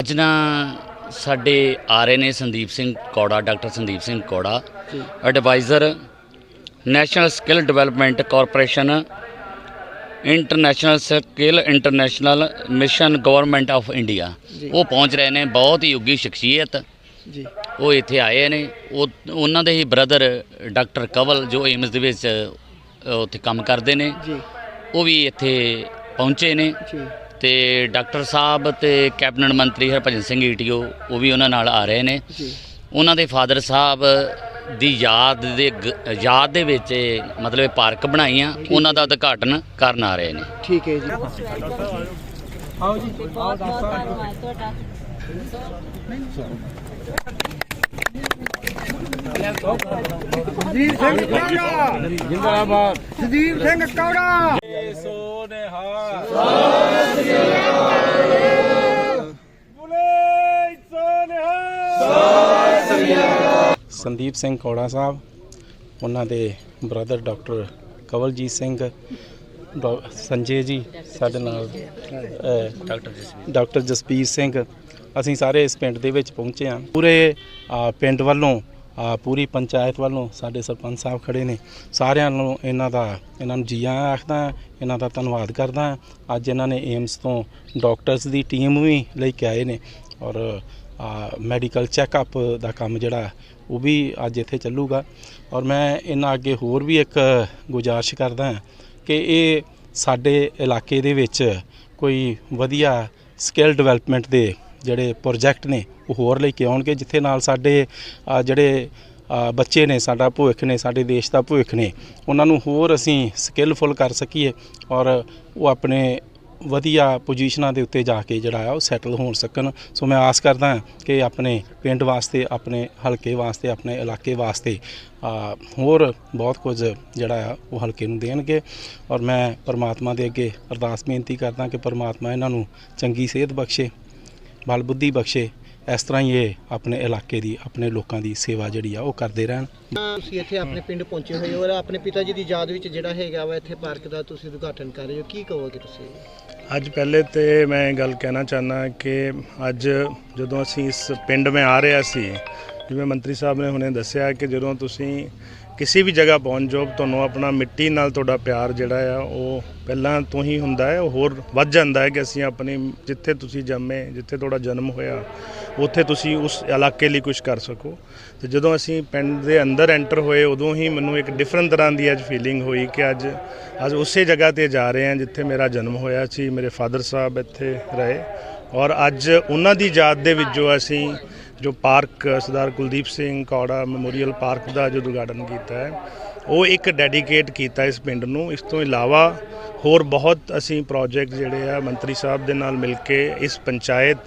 ਅੱਜ ਨਾ ਸਾਡੇ ਆ ਰਹੇ ਨੇ ਸੰਦੀਪ ਸਿੰਘ ਕੌੜਾ doctor Sandeep Singh Kaura advisor national skill development corporation international skill international mission government of India ji. ਉਹ ਪਹੁੰਚ ਰਹੇ ਨੇ ਬਹੁਤ ਹੀ ਉੱਗੀ ਸ਼ਖਸੀਅਤ। ਜੀ। ਉਹ ਇੱਥੇ ਆਏ ਨੇ। ਉਹ ਉਹਨਾਂ ਦੇ ਹੀ ਬ੍ਰਦਰ ਡਾਕਟਰ ਕਵਲ ਜੋ ਏਮਸ ਦੇ ਵਿੱਚ ਉੱਥੇ ਕੰਮ ਕਰਦੇ ਨੇ। ਜੀ। ਉਹ ਵੀ ਇੱਥੇ ਪਹੁੰਚੇ ਨੇ ਜੀ। ਤੇ ਡਾਕਟਰ ਸਾਹਿਬ ਤੇ ਕੈਬਨਿਟ ਮੰਤਰੀ ਹਰਭਜਨ ਸਿੰਘ ਈਟੀਓ ਉਹ ਵੀ ਉਹਨਾਂ ਨਾਲ ਆ ਰਹੇ ਨੇ। ਜੀ। ਉਹਨਾਂ ਦੇ ਫਾਦਰ ਸਾਹਿਬ ਦੀ ਯਾਦ ਦੇ ਗ- ਯਾਦ ਦੇ ਵਿੱਚ ਇਹ ਮਤਲਬ ਇਹ ਪਾਰਕ ਬਣਾਈਆਂ ਉਹਨਾਂ ਦਾ ਉਦਘਾਟਨ ਕਰਨ ਆ ਰਹੇ ਨੇ। ਠੀਕ ਹੈ ਜੀ। ਆਓ ਜੀ ਬਹੁਤ ਬਹੁਤ ਧੰਨਵਾਦ ਤੁਹਾਡਾ ਸਦੀਪ ਸਿੰਘ ਕੌੜਾ। ਜਿੰਦਾਬਾਦ ਸਦੀਪ ਸਿੰਘ ਕੌੜਾ ਸੰਦੀਪ ਸਿੰਘ ਕੌੜਾ ਸਾਹਿਬ, ਉਹਨਾਂ ਦੇ ਬ੍ਰਦਰ ਡਾਕਟਰ ਕਵਲਜੀਤ ਸਿੰਘ, ਡਾ- ਸੰਜੇ ਜੀ, ਸਾਡੇ ਨਾਲ ਡਾਕਟਰ ਜਸਵੀਰ ਜਸਪੀਰ ਸਿੰਘ, ਅਸੀਂ ਸਾਰੇ ਇਸ ਪਿੰਡ ਦੇ ਵਿੱਚ ਪਹੁੰਚੇ ਹਾਂ। ਪੂਰੇ ਪਿੰਡ ਵੱਲੋਂ ਪੂਰੀ ਪੰਚਾਇਤ ਵੱਲੋਂ ਸਾਡੇ ਸਰਪੰਚ ਸਾਹਿਬ ਖੜੇ ਨੇ। ਸਾਰਿਆਂ ਨੂੰ ਇਹਨਾਂ ਦਾ, ਇਹਨਾਂ ਨੂੰ ਜੀ ਆਇਆਂ ਆਖਦਾ ਇਹਨਾਂ ਦਾ ਧੰਨਵਾਦ ਕਰਦਾ ਅੱਜ ਇਹਨਾਂ ਨੇ ਏਮਸ ਤੋਂ ਡਾਕਟਰਸ ਦੀ ਟੀਮ ਵੀ ਲੈ ਕੇ ਆਏ ਨੇ ਔਰ ਮੈਡੀਕਲ ਚੈੱਕਅਪ ਦਾ ਕੰਮ ਜਿਹੜਾ, ਉਹ ਵੀ ਅੱਜ ਇੱਥੇ ਚੱਲੂਗਾ। ਔਰ ਮੈਂ ਇਹਨਾਂ ਅੱਗੇ ਹੋਰ ਵੀ ਇੱਕ ਗੁਜ਼ਾਰਿਸ਼ ਕਰਦਾ ਕਿ ਇਹ ਸਾਡੇ ਇਲਾਕੇ ਦੇ ਵਿੱਚ ਕੋਈ ਵਧੀਆ ਸਕਿੱਲ ਡਿਵੈਲਪਮੈਂਟ ਦੇ ਜਿਹੜੇ ਪ੍ਰੋਜੈਕਟ ਨੇ, ਉਹ ਹੋਰ ਲੈ ਕੇ ਆਉਣਗੇ, ਜਿੱਥੇ ਨਾਲ ਸਾਡੇ ਜਿਹੜੇ ਬੱਚੇ ਨੇ, ਸਾਡਾ ਭਵਿੱਖ ਨੇ, ਸਾਡੇ ਦੇਸ਼ ਦਾ ਭਵਿੱਖ ਨੇ, ਉਹਨਾਂ ਨੂੰ ਹੋਰ ਅਸੀਂ ਸਕਿੱਲਫੁਲ ਕਰ ਸਕੀਏ ਔਰ ਉਹ ਆਪਣੇ ਵਧੀਆ ਪੋਜੀਸ਼ਨਾਂ ਦੇ ਉੱਤੇ ਜਾ ਕੇ ਜਿਹੜਾ ਆ, ਉਹ ਸੈਟਲ ਹੋਣ ਸਕਣ। ਸੋ ਮੈਂ ਆਸ ਕਰਦਾ ਕਿ ਆਪਣੇ ਪਿੰਡ ਵਾਸਤੇ, ਆਪਣੇ ਹਲਕੇ ਵਾਸਤੇ, ਆਪਣੇ ਇਲਾਕੇ ਵਾਸਤੇ ਹੋਰ ਬਹੁਤ ਕੁਝ ਜਿਹੜਾ ਆ, ਉਹ ਹਲਕੇ ਨੂੰ ਦੇਣਗੇ। ਔਰ ਮੈਂ ਪਰਮਾਤਮਾ ਦੇ ਅੱਗੇ ਅਰਦਾਸ ਬੇਨਤੀ ਕਰਦਾ ਕਿ ਪਰਮਾਤਮਾ ਇਹਨਾਂ ਨੂੰ ਚੰਗੀ ਸਿਹਤ ਬਖਸ਼ੇ। ਬਲ ਬੁੱਧੀ ਬਖਸ਼ੇ। ਇਸ ਤਰ੍ਹਾਂ ਹੀ ਇਹ ਆਪਣੇ ਇਲਾਕੇ ਦੀ ਆਪਣੇ ਲੋਕਾਂ ਦੀ ਸੇਵਾ ਜਿਹੜੀ ਆ ਉਹ ਕਰਦੇ ਰਹਿਣ। ਤੁਸੀਂ ਇੱਥੇ ਆਪਣੇ ਪਿੰਡ ਪਹੁੰਚੇ ਹੋਏ ਹੋ ਔਰ ਆਪਣੇ ਪਿਤਾ ਜੀ ਦੀ ਯਾਦ ਵਿੱਚ ਜਿਹੜਾ ਹੈਗਾ ਵਾ ਇੱਥੇ ਪਾਰਕ ਦਾ ਤੁਸੀਂ ਉਦਘਾਟਨ ਕਰ ਰਹੇ ਹੋ। ਕੀ ਕਹੋਗੇ ਤੁਸੀਂ? ਅੱਜ ਪਹਿਲੇ ਤੇ ਮੈਂ ਇਹ ਗੱਲ ਕਹਿਣਾ ਚਾਹਨਾ ਕਿ ਅੱਜ ਜਦੋਂ ਅਸੀਂ ਇਸ ਪਿੰਡ ਮੈਂ ਆ ਰਿਹਾ ਸੀ ਜਿਵੇਂ ਮੰਤਰੀ ਸਾਹਿਬ ਨੇ ਹੁਣੇ ਦੱਸਿਆ ਕਿ ਜਦੋਂ ਤੁਸੀਂ ਕਿਸੇ ਵੀ ਜਗ੍ਹਾ ਪਹੁੰਚ ਜਾਓ, ਤੁਹਾਨੂੰ ਆਪਣਾ ਮਿੱਟੀ ਨਾਲ ਤੁਹਾਡਾ ਪਿਆਰ ਜਿਹੜਾ ਆ, ਉਹ ਪਹਿਲਾਂ ਤੋਂ ਹੀ ਹੁੰਦਾ ਹੈ। ਉਹ ਹੋਰ ਵੱਧ ਜਾਂਦਾ ਹੈ ਕਿ ਅਸੀਂ ਆਪਣੀ, ਜਿੱਥੇ ਤੁਸੀਂ ਜੰਮੇ, ਜਿੱਥੇ ਤੁਹਾਡਾ ਜਨਮ ਹੋਇਆ, ਉੱਥੇ ਤੁਸੀਂ ਉਸ ਇਲਾਕੇ ਲਈ ਕੁਝ ਕਰ ਸਕੋ। ਤੇ ਜਦੋਂ ਅਸੀਂ ਪਿੰਡ ਦੇ ਅੰਦਰ ਐਂਟਰ ਹੋਏ, ਉਦੋਂ ਹੀ ਮੈਨੂੰ ਇੱਕ ਡਿਫਰੈਂਟ ਤਰ੍ਹਾਂ ਦੀ ਅੱਜ ਫੀਲਿੰਗ ਹੋਈ ਕਿ ਅੱਜ ਅੱਜ ਉਸੇ ਜਗ੍ਹਾ ਤੇ ਜਾ ਰਹੇ ਹਾਂ ਜਿੱਥੇ ਮੇਰਾ ਜਨਮ ਹੋਇਆ ਸੀ, ਮੇਰੇ ਫਾਦਰ ਸਾਹਿਬ ਇੱਥੇ ਰਹੇ। ਔਰ ਅੱਜ ਉਹਨਾਂ ਦੀ ਯਾਦ ਦੇ ਵਿੱਚ ਜੋ ਅਸੀਂ ਜੋ ਪਾਰਕ, ਸਰਦਾਰ ਕੁਲਦੀਪ ਸਿੰਘ ਕੌੜਾ ਮੈਮੋਰੀਅਲ ਪਾਰਕ ਦਾ ਜੋ ਉਦਘਾਟਨ ਕੀਤਾ ਹੈ, ਉਹ ਇੱਕ ਡੈਡੀਕੇਟ ਕੀਤਾ ਇਸ ਪਿੰਡ ਨੂੰ। ਇਸ ਤੋਂ ਇਲਾਵਾ ਹੋਰ ਬਹੁਤ ਅਸੀਂ ਪ੍ਰੋਜੈਕਟ ਜਿਹੜੇ ਆ ਮੰਤਰੀ ਸਾਹਿਬ ਦੇ ਨਾਲ ਮਿਲ ਕੇ ਇਸ ਪੰਚਾਇਤ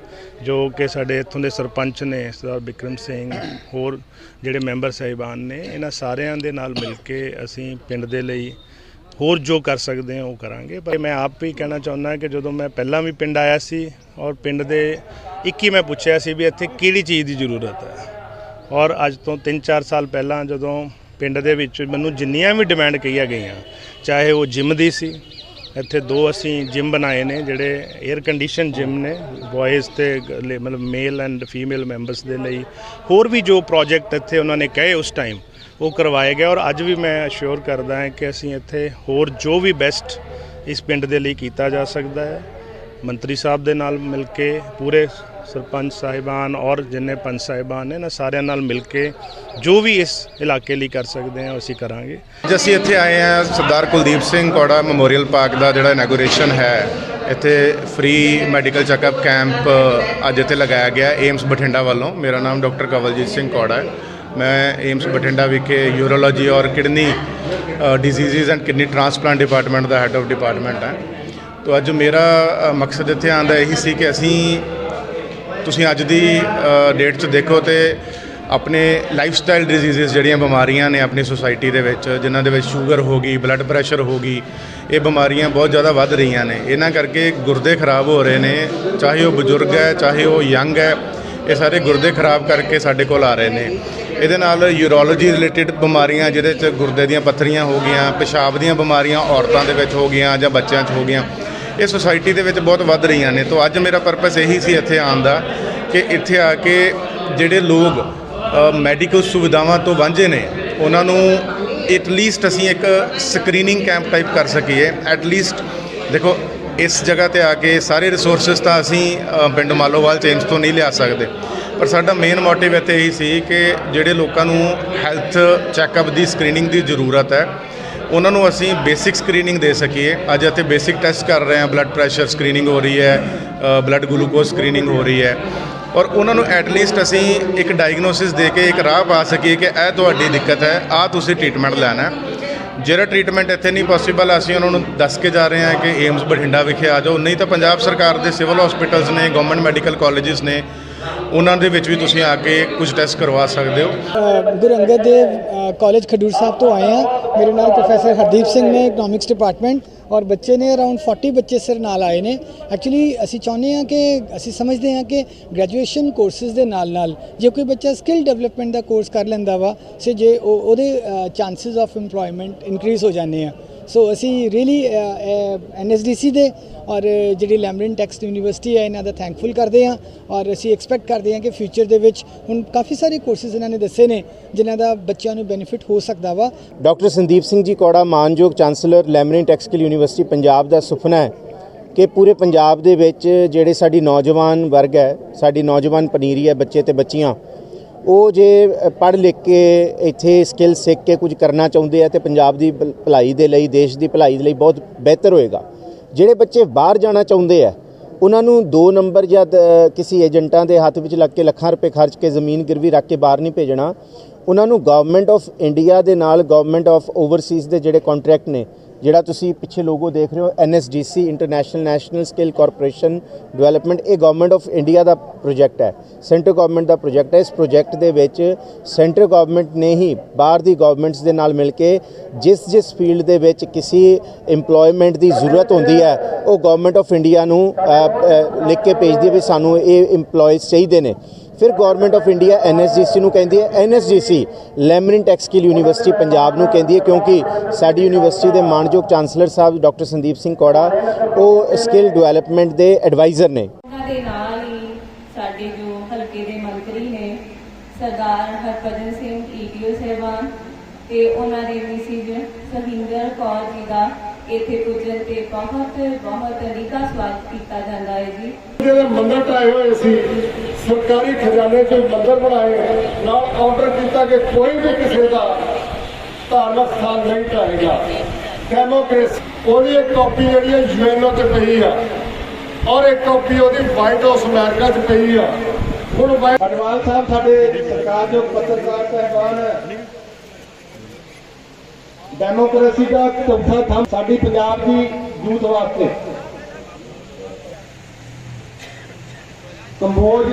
ਜੋ ਕਿ ਸਾਡੇ ਇੱਥੋਂ ਦੇ ਸਰਪੰਚ ਨੇ, ਸਰਦਾਰ ਬਿਕਰਮ ਸਿੰਘ, ਹੋਰ ਜਿਹੜੇ ਮੈਂਬਰ ਸਾਹਿਬਾਨ ਨੇ, ਇਹਨਾਂ ਸਾਰਿਆਂ ਦੇ ਨਾਲ ਮਿਲ ਕੇ ਅਸੀਂ ਪਿੰਡ ਦੇ ਲਈ ਹੋਰ ਜੋ ਕਰ ਸਕਦੇ ਹਾਂ, ਉਹ ਕਰਾਂਗੇ। ਪਰ ਮੈਂ ਆਪ ਵੀ ਕਹਿਣਾ ਚਾਹੁੰਦਾ ਕਿ ਜਦੋਂ ਮੈਂ ਪਹਿਲਾਂ ਵੀ ਪਿੰਡ ਆਇਆ ਸੀ ਔਰ ਪਿੰਡ ਦੇ ਇੱਕ ਹੀ ਮੈਂ ਪੁੱਛਿਆ ਸੀ ਵੀ ਇੱਥੇ ਕਿਹੜੀ ਚੀਜ਼ ਦੀ ਜ਼ਰੂਰਤ ਹੈ। ਔਰ ਅੱਜ ਤੋਂ 3-4 ਸਾਲ ਪਹਿਲਾਂ ਜਦੋਂ ਪਿੰਡ ਦੇ ਵਿੱਚ ਮੈਨੂੰ ਜਿੰਨੀਆਂ ਵੀ ਡਿਮਾਂਡ ਕਹੀਆਂ ਗਈਆਂ, ਚਾਹੇ ਉਹ ਜਿਮ ਦੀ ਸੀ, ਇੱਥੇ ਦੋ ਅਸੀਂ ਜਿਮ ਬਣਾਏ ਨੇ ਜਿਹੜੇ 에ਅਰ ਕੰਡੀਸ਼ਨ ਜਿਮ ਨੇ ਬॉयਜ਼ ਤੇ ਮਤਲਬ ਮੇਲ ਐਂਡ ਫੀਮੇਲ ਮੈਂਬਰਸ ਦੇ ਲਈ। ਹੋਰ ਵੀ ਜੋ ਪ੍ਰੋਜੈਕਟ ਇੱਥੇ ਉਹਨਾਂ ਨੇ ਕਹੇ ਉਸ ਟਾਈਮ ਉਹ ਕਰਵਾਏ ਗਏ ਔਰ ਅੱਜ ਵੀ ਮੈਂ ਅਸ਼ੋਰ ਕਰਦਾ ਹਾਂ ਕਿ ਅਸੀਂ ਇੱਥੇ ਹੋਰ ਜੋ ਵੀ ਬੈਸਟ ਇਸ ਪਿੰਡ ਦੇ ਲਈ ਕੀਤਾ ਜਾ ਸਕਦਾ ਹੈ, ਮੰਤਰੀ ਸਾਹਿਬ ਦੇ ਨਾਲ ਮਿਲ ਕੇ, ਪੂਰੇ ਸਰਪੰਚ ਸਾਹਿਬਾਨ ਔਰ ਜਿੰਨੇ ਪੰਚ ਸਾਹਿਬਾਨ ਨੇ ਨਾ ਸਾਰਿਆਂ ਨਾਲ ਮਿਲ ਕੇ ਜੋ ਵੀ ਇਸ ਇਲਾਕੇ ਲਈ ਕਰ ਸਕਦੇ ਹਾਂ, ਅਸੀਂ ਕਰਾਂਗੇ। ਅੱਜ ਅਸੀਂ ਇੱਥੇ ਆਏ ਹਾਂ ਸਰਦਾਰ ਕੁਲਦੀਪ ਸਿੰਘ ਕੌੜਾ ਮੈਮੋਰੀਅਲ ਪਾਰਕ ਦਾ ਜਿਹੜਾ ਇਨੋਗ੍ਰੇਸ਼ਨ ਹੈ। ਇੱਥੇ ਫ੍ਰੀ ਮੈਡੀਕਲ ਚੈੱਕਅਪ ਕੈਂਪ ਅੱਜ ਇੱਥੇ ਲਗਾਇਆ ਗਿਆ ਏਮਸ ਬਠਿੰਡਾ ਵੱਲੋਂ। ਮੇਰਾ ਨਾਮ ਡਾਕਟਰ ਕਵਲਜੀਤ ਸਿੰਘ ਕੌੜਾ ਹੈ। ਮੈਂ ਏਮਸ ਬਠਿੰਡਾ ਵਿਖੇ ਯੂਰੋਲੋਜੀ ਔਰ kidney diseases and kidney transplant department the head of department ਹੈ। ਤੋ ਅੱਜ ਮੇਰਾ ਮਕਸਦ ਇੱਥੇ ਆਉਣ ਇਹੀ ਸੀ ਕਿ ਅਸੀਂ, ਤੁਸੀਂ ਅੱਜ ਦੀ ਡੇਟ 'ਚ ਦੇਖੋ ਤੇ ਆਪਣੇ ਲਾਈਫ ਸਟਾਈਲ ਡਿਜ਼ੀਜ਼ਸ ਜਿਹੜੀਆਂ ਬਿਮਾਰੀਆਂ ਨੇ ਆਪਣੀ ਸੋਸਾਇਟੀ ਦੇ ਵਿੱਚ, ਜਿਨ੍ਹਾਂ ਦੇ ਵਿੱਚ ਸ਼ੂਗਰ ਹੋ ਗਈ ਬਲੱਡ ਪ੍ਰੈਸ਼ਰ ਹੋ ਗਈ, ਇਹ ਬਿਮਾਰੀਆਂ ਬਹੁਤ ਜ਼ਿਆਦਾ ਵੱਧ ਰਹੀਆਂ ਨੇ। ਇਹਨਾਂ ਕਰਕੇ ਗੁਰਦੇ ਖਰਾਬ ਹੋ ਰਹੇ ਨੇ, ਚਾਹੇ ਉਹ ਬਜ਼ੁਰਗ ਹੈ, ਚਾਹੇ ਉਹ ਯੰਗ ਹੈ, ਇਹ ਸਾਰੇ ਗੁਰਦੇ ਖਰਾਬ ਕਰਕੇ ਸਾਡੇ ਕੋਲ ਆ ਰਹੇ ਨੇ। ਇਹਦੇ ਨਾਲ ਯੂਰੋਲੋਜੀ ਰਿਲੇਟਡ ਬਿਮਾਰੀਆਂ, ਜਿਹਦੇ 'ਚ ਗੁਰਦੇ ਦੀਆਂ ਪੱਥਰੀਆਂ ਹੋ ਗਈਆਂ, ਪਿਸ਼ਾਬ ਦੀਆਂ ਬਿਮਾਰੀਆਂ ਔਰਤਾਂ ਦੇ ਵਿੱਚ ਹੋ ਗਈਆਂ ਜਾਂ ਬੱਚਿਆਂ 'ਚ ਹੋ ਗਈਆਂ, ਇਹ ਸੁਸਾਇਟੀ ਦੇ ਵਿੱਚ ਬਹੁਤ ਵੱਧ ਰਹੀਆਂ ਨੇ। ਤੋਂ ਅੱਜ ਮੇਰਾ ਪਰਪਸ ਇਹੀ ਸੀ ਇੱਥੇ ਆਉਣ ਦਾ ਕਿ ਇੱਥੇ ਆ ਕੇ ਜਿਹੜੇ ਲੋਕ ਮੈਡੀਕਲ ਸੁਵਿਧਾਵਾਂ ਤੋਂ ਵਾਂਝੇ ਨੇ, ਉਹਨਾਂ ਨੂੰ ਐਟਲੀਸਟ ਅਸੀਂ ਇੱਕ ਸਕਰੀਨਿੰਗ ਕੈਂਪ ਟਾਈਪ ਕਰ ਸਕੀਏ। ਐਟਲੀਸਟ ਦੇਖੋ, ਇਸ ਜਗ੍ਹਾ ਤੇ ਆ ਕੇ ਸਾਰੇ ਰਿਸੋਰਸਸ ਤਾਂ ਅਸੀਂ ਪਿੰਡ ਮਾਲੋਵਾਲ ਚੇਂਜ ਤੋਂ ਨਹੀਂ ਲਿਆ ਸਕਦੇ। ਪਰ ਸਾਡਾ ਮੇਨ ਮੋਟਿਵ ਇੱਥੇ ਇਹੀ ਸੀ ਕਿ ਜਿਹੜੇ ਲੋਕਾਂ ਨੂੰ ਹੈਲਥ ਚੈੱਕਅਪ ਦੀ ਸਕਰੀਨਿੰਗ ਦੀ ਜ਼ਰੂਰਤ ਹੈ, ਉਹਨਾਂ ਨੂੰ ਅਸੀਂ ਬੇਸਿਕ ਸਕਰੀਨਿੰਗ ਦੇ ਸਕੀਏ। ਅੱਜ ਇੱਥੇ ਬੇਸਿਕ ਟੈਸਟ ਕਰ ਰਹੇ ਹਾਂ ਬਲੱਡ ਪ੍ਰੈਸ਼ਰ ਸਕਰੀਨਿੰਗ ਹੋ ਰਹੀ ਹੈ ਬਲੱਡ ਗਲੂਕੋਜ਼ ਸਕਰੀਨਿੰਗ ਹੋ ਰਹੀ ਹੈ। ਔਰ ਉਹਨਾਂ ਨੂੰ ਐਟਲੀਸਟ ਅਸੀਂ ਇੱਕ ਡਾਇਗਨੋਸਿਸ ਦੇ ਕੇ ਇੱਕ ਰਾਹ ਪਾ ਸਕੀਏ ਕਿ ਇਹ ਤੁਹਾਡੀ ਦਿੱਕਤ ਹੈ ਆ ਤੁਸੀਂ ਟ੍ਰੀਟਮੈਂਟ ਲੈਣਾ ਜਿਹੜਾ ਟ੍ਰੀਟਮੈਂਟ ਇੱਥੇ ਨਹੀਂ ਪੋਸੀਬਲ ਅਸੀਂ ਉਹਨਾਂ ਨੂੰ ਦੱਸ ਕੇ ਜਾ ਰਹੇ ਹਾਂ ਕਿ ਏਮਸ ਬਠਿੰਡਾ ਵਿਖੇ ਆ ਜਾਓ। ਨਹੀਂ ਤਾਂ ਪੰਜਾਬ ਸਰਕਾਰ ਦੇ ਸਿਵਲ ਹਸਪੀਟਲਸ ਨੇ ਗਵਰਨਮੈਂਟ ਮੈਡੀਕਲ ਕਾਲਜਸ ਨੇ ਉਹਨਾਂ ਦੇ ਵਿੱਚ ਵੀ ਤੁਸੀਂ ਆ ਕੇ ਕੁਝ ਟੈਸਟ ਕਰਵਾ ਸਕਦੇ ਹੋ। ਗੁਰੂ ਅੰਗਦ ਦੇਵ ਕਾਲਜ ਖਡੂਰ ਸਾਹਿਬ ਤੋਂ ਆਏ ਹਾਂ। ਮੇਰੇ ਨਾਲ ਪ੍ਰੋਫੈਸਰ ਹਰਦੀਪ ਸਿੰਘ ਨੇ ਇਕਨੋਮਿਕਸ ਡਿਪਾਰਟਮੈਂਟ ਔਰ ਬੱਚੇ ਨੇ ਅਰਾਊਂਡ 40 ਬੱਚੇ ਸਿਰ ਨਾਲ ਆਏ ਨੇ। ਐਕਚੁਅਲੀ ਅਸੀਂ ਚਾਹੁੰਦੇ ਹਾਂ ਕਿ, ਅਸੀਂ ਸਮਝਦੇ ਹਾਂ ਕਿ ਗ੍ਰੈਜੂਏਸ਼ਨ ਕੋਰਸਿਸ ਦੇ ਨਾਲ ਨਾਲ ਜੇ ਕੋਈ ਬੱਚਾ ਸਕਿੱਲ ਡਿਵੈਲਪਮੈਂਟ ਦਾ ਕੋਰਸ ਕਰ ਲੈਂਦਾ ਵਾ, ਸੇ ਜੇ ਉਹਦੇ ਚਾਂਸਸ ਆਫ ਏਮਪਲੋਇਮੈਂਟ ਇਨਕਰੀਜ਼ ਹੋ ਜਾਂਦੇ ਆ। ਸੋ ਅਸੀਂ ਰੀਲੀ ਐਨਐਸਡੀਸੀ ਦੇ ਔਰ ਜਿਹੜੀ ਲੈਮਰਿਨ ਟੈਕਸਟ ਯੂਨੀਵਰਸਿਟੀ ਹੈ, ਇਹਨਾਂ ਦਾ ਥੈਂਕਫੁਲ ਕਰਦੇ ਹਾਂ ਔਰ ਅਸੀਂ ਐਕਸਪੈਕਟ ਕਰਦੇ ਹਾਂ ਕਿ ਫਿਊਚਰ ਦੇ ਵਿੱਚ ਹੁਣ ਕਾਫੀ ਸਾਰੇ ਕੋਰਸਿਸ ਇਹਨਾਂ ਨੇ ਦੱਸੇ ਨੇ, ਜਿਨ੍ਹਾਂ ਦਾ ਬੱਚਿਆਂ ਨੂੰ ਬੈਨੀਫਿਟ ਹੋ ਸਕਦਾ ਵਾ। ਡਾਕਟਰ ਸੰਦੀਪ ਸਿੰਘ ਜੀ ਕੌੜਾ, ਮਾਨਯੋਗ chancellor Lamrin textile university Punjab ਦਾ ਸੁਪਨਾ ਹੈ ਕਿ ਪੂਰੇ ਪੰਜਾਬ ਦੇ ਵਿੱਚ ਜਿਹੜੇ ਸਾਡੀ ਨੌਜਵਾਨ ਵਰਗ ਹੈ, ਸਾਡੀ ਨੌਜਵਾਨ ਪਨੀਰੀ ਹੈ, ਬੱਚੇ ਤੇ ਬੱਚੀਆਂ ਉਹ ਜੇ ਪੜ੍ਹ ਲਿਖ ਕੇ ਇੱਥੇ ਸਕਿੱਲ ਸਿੱਖ ਕੇ ਕੁਝ ਕਰਨਾ ਚਾਹੁੰਦੇ ਆ ਤੇ ਪੰਜਾਬ ਦੀ ਭਲਾਈ ਦੇ ਲਈ, ਦੇਸ਼ ਦੀ ਭਲਾਈ ਦੇ ਲਈ ਬਹੁਤ ਬਿਹਤਰ ਹੋਏਗਾ। ਜਿਹੜੇ ਬੱਚੇ ਬਾਹਰ ਜਾਣਾ ਚਾਹੁੰਦੇ ਆ, ਉਹਨਾਂ ਨੂੰ 2 ਨੰਬਰ ਜਾਂ ਕਿਸੇ ਏਜੰਟਾਂ ਦੇ ਹੱਥ ਵਿੱਚ ਲੱਗ ਕੇ ਲੱਖਾਂ ਰੁਪਏ ਖਰਚ ਕੇ ਜ਼ਮੀਨ ਗਿਰਵੀ ਰੱਖ ਕੇ ਬਾਹਰ ਨਹੀਂ ਭੇਜਣਾ, ਉਹਨਾਂ ਨੂੰ ਗਵਰਨਮੈਂਟ ਆਫ ਇੰਡੀਆ ਦੇ ਨਾਲ ਗਵਰਨਮੈਂਟ ਆਫ ਓਵਰਸੀਜ਼ ਦੇ ਜਿਹੜੇ ਕੰਟਰੈਕਟ ਨੇ ਜਿਹੜਾ ਤੁਸੀਂ ਪਿੱਛੇ ਲੋਗੋ ਦੇਖ ਰਹੇ ਹੋ NSDC international national skill corporation development ਇਹ ਗਵਰਨਮੈਂਟ ਆਫ ਇੰਡੀਆ ਦਾ ਪ੍ਰੋਜੈਕਟ ਹੈ। ਸੈਂਟਰ ਗਵਰਨਮੈਂਟ ਦਾ ਪ੍ਰੋਜੈਕਟ ਹੈ। ਇਸ ਪ੍ਰੋਜੈਕਟ ਦੇ ਵਿੱਚ ਸੈਂਟਰ ਗਵਰਨਮੈਂਟ ਨੇ ਹੀ ਬਾਹਰ ਦੀ ਗਵਰਨਮੈਂਟਸ ਦੇ ਨਾਲ ਮਿਲ ਕੇ ਜਿਸ ਜਿਸ ਫੀਲਡ ਦੇ ਵਿੱਚ ਕਿਸੇ EMPLOYMENT ਦੀ ਜ਼ਰੂਰਤ ਹੁੰਦੀ ਹੈ, ਉਹ ਗਵਰਨਮੈਂਟ ਆਫ ਇੰਡੀਆ ਨੂੰ ਲਿਖ ਕੇ ਭੇਜਦੀ ਹੈ ਵੀ ਸਾਨੂੰ ਇਹ EMPLOYEES ਚਾਹੀਦੇ ਨੇ। ਫਿਰ ਗਵਰਨਮੈਂਟ ਆਫ ਇੰਡੀਆ ਐਨਐਸਜੀਸੀ ਨੂੰ ਕਹਿੰਦੀ ਹੈ। NSGC Lamrin textile university Punjab ਨੂੰ ਕਹਿੰਦੀ ਹੈ ਕਿਉਂਕਿ ਸਾਡੀ ਯੂਨੀਵਰਸਿਟੀ ਦੇ ਮਾਨਯੋਗ ਚਾਂਸਲਰ ਸਾਹਿਬ ਡਾਕਟਰ ਸੰਦੀਪ ਸਿੰਘ ਕੌੜਾ ਉਹ ਸਕਿੱਲ ਡਿਵੈਲਪਮੈਂਟ ਦੇ ਐਡਵਾਈਜ਼ਰ ਨੇ। ਉਹਨਾਂ ਦੇ ਨਾਲ ਹੀ ਸਾਡੇ ਜੋ ਹਲਕੇ ਦੇ ਮੰਤਰੀ ਨੇ ਸਰਦਾਰ ਹਰਭਜਨ ਸਿੰਘ ਈਟੀਓ ਸਾਹਿਬਾਨ ਤੇ ਉਹਨਾਂ ਦੇ ਮਿਸਿਜ ਸਹਿੰਦਰ ਕੌਰ ਜੀ ਦਾ ਇੱਥੇ ਪੁੱਜਣ ਤੇ ਬਹੁਤ ਬਹੁਤ ਨਿੱਘਾ ਸਵਾਗਤ ਕੀਤਾ ਜਾਂਦਾ ਹੈ ਜੀ। ਜਿਹੜੇ ਮੰਦਰ ਢਾਏ ਹੋਏ ਸੀ ਸਰਕਾਰੀ ਖਜ਼ਾਨੇ 'ਚ ਮੰਦਰ ਬਣਾਏ, ਨਾਲ ਆਰਡਰ ਕੀਤਾ ਕਿ ਕੋਈ ਵੀ ਕਿਸੇ ਦਾ ਧਾਰਮਿਕ ਸਥਾਨ ਨਹੀਂ ਢਾਏਗਾ ਡੈਮੋਕ੍ਰੇਸੀ ਉਹਦੀ ਇੱਕ ਕਾਪੀ ਜਿਹੜੀ ਹੈ ਯੂਐਨਓ 'ਚ ਪਈ ਆ। ਔਰ ਇੱਕ ਕਾਪੀ ਉਹਦੀ ਵਾਈਟ ਹਾਊਸ ਅਮਰੀਕਾ 'ਚ ਪਈ ਆ। ਹੁਣ ਅਡਵਾਲ ਸਾਹਿਬ, ਸਾਡੇ ਸਰਕਾਰ ਦੇ ਪੱਤਰਕਾਰ ਸਹਿਬਾਨ। ਡੈਮੋਕ੍ਰੇਸੀ ਦਾ ਚੌਥਾ ਥੰਮ ਸਾਡੀ ਪੰਜਾਬ ਦੀ ਯੂਥ ਵਾਸਤੇ। ਕੰਬੋਜ